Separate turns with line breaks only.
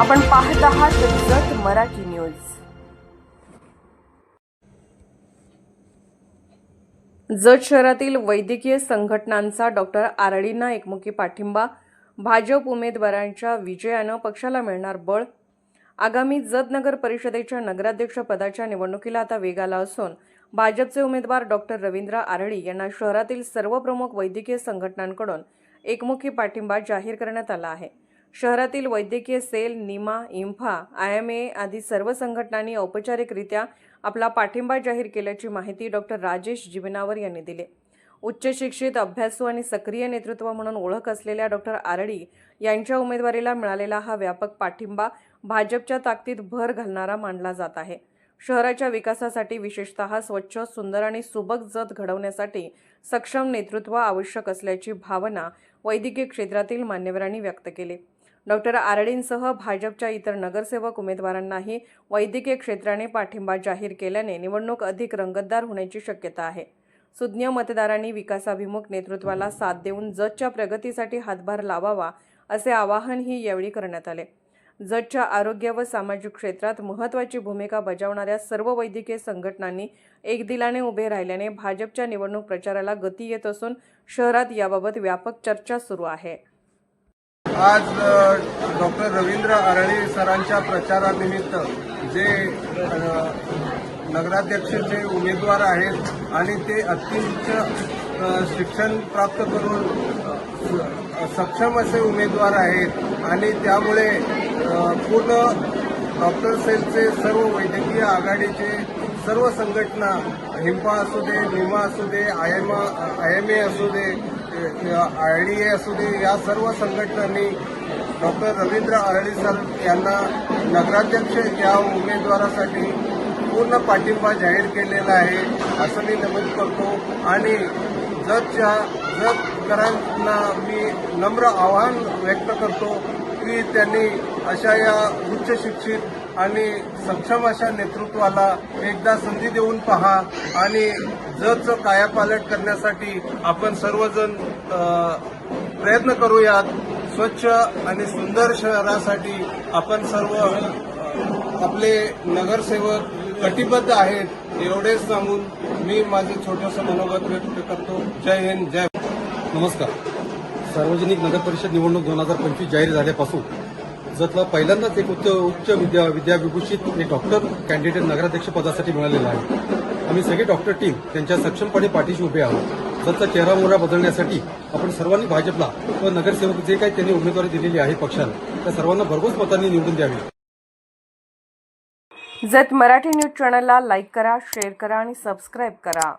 आपण पाहत आहात जत मराठी न्यूज. जत शहरातील वैद्यकीय संघटनांचा डॉक्टर आरडींना एकमुखी पाठिंबा भाजप उमेदवारांच्या विजयानं पक्षाला मिळणार बळ. आगामी जत नगर परिषदेच्या नगराध्यक्षपदाच्या निवडणुकीला आता वेग आला असून भाजपचे उमेदवार डॉक्टर रवींद्र आरडी यांना शहरातील सर्व प्रमुख वैद्यकीय संघटनांकडून एकमुखी पाठिंबा जाहीर करण्यात आला आहे. शहरातील वैद्यकीय सेल निमा इम्फा आय एम ए आदी सर्व संघटनांनी औपचारिकरित्या आपला पाठिंबा जाहीर केल्याची माहिती डॉक्टर राजेश जीवनावर यांनी दिली. उच्च शिक्षित अभ्यासू आणि सक्रिय नेतृत्व म्हणून ओळख असलेल्या डॉक्टर आरडी यांच्या उमेदवारीला मिळालेला हा व्यापक पाठिंबा भाजपच्या ताकदीत भर घालणारा मानला जात आहे. शहराच्या विकासासाठी विशेषतः स्वच्छ सुंदर आणि सुबक जत घडवण्यासाठी सक्षम नेतृत्व आवश्यक असल्याची भावना वैद्यकीय क्षेत्रातील मान्यवरांनी व्यक्त केली. डॉक्टर आरडींसह भाजपच्या इतर नगरसेवक उमेदवारांनाही वैद्यकीय क्षेत्राने पाठिंबा जाहीर केल्याने निवडणूक अधिक रंगतदार होण्याची शक्यता आहे. सुज्ञ मतदारांनी विकासाभिमुख नेतृत्वाला साथ देऊन जतच्या प्रगतीसाठी हातभार लावावा असे आवाहनही यावेळी करण्यात आले. जतच्या आरोग्य व सामाजिक क्षेत्रात महत्त्वाची भूमिका बजावणाऱ्या सर्व वैद्यकीय संघटनांनी एकदिलाने उभे राहिल्याने भाजपच्या निवडणूक प्रचाराला गती येत असून शहरात याबाबत व्यापक चर्चा सुरू आहे.
आज डॉक्टर रवींद्र आरळे सरांच्या प्रचारानिमित्त जे अ, नगराध्यक्षाचे उमेदवार आहेत आणि ते अत्यंत शिक्षण प्राप्त करून स- सक्षम असे उमेदवार आहेत आणि त्यामुळे पूर्ण डॉक्टर सेलचे सर्व वैद्यकीय आघाडीचे सर्व संघटना हिंपा असू दे निमा असू दे I M I M A असू दे आय डी ए असू दे या सर्व संघटनांनी डॉक्टर रवींद्र आरडी सर यांना नगराध्यक्ष या उमेदवारासाठी पूर्ण पाठिंबा जाहीर केलेला आहे असं मी नमूद करतो. आणि जतच्या जतकरांना मी नम्र आव्हान व्यक्त करतो की त्यांनी अशा या उच्च शिक्षित आणि सक्षम अशा नेतृत्वाला एकदा संधी देऊन पहा आणि जतचं कायापालट करण्यासाठी आपण सर्वजण प्रयत्न करूयात. स्वच्छ आणि सुंदर शहरासाठी आपण सर्व आपले नगरसेवक कटिबद्ध आहेत एवढेच सांगून मी माझं छोटंसं मनोगत व्यक्त करतो. जय हिंद जय
नमस्कार. सार्वजनिक नगर परिषद निवडणूक दोन हजार पंचवीस जाहीर झाल्यापासून राज्यातला पहिल्यांदाच एक उच्च उच्च विद्या विद्याविभूषित एक डॉक्टर कॅन्डिडेट नगराध्यक्ष पदासाठी मिळालेला आहे. आम्ही सगळे डॉक्टर टीम त्यांच्या सक्षमपणे पाठीशी उभे आहोत. जतचा चेहरा मोहरा बदलण्यासाठी आपण सर्वांनी भाजपला व नगरसेवक जे काही त्यांनी उमेदवारी दिलेली आहे पक्षाला त्या सर्वांना भरघोस मतांनी निवडून द्यावी.
जत मराठी न्यूज चॅनलला लाईक करा शेअर करा आणि सबस्क्राईब करा.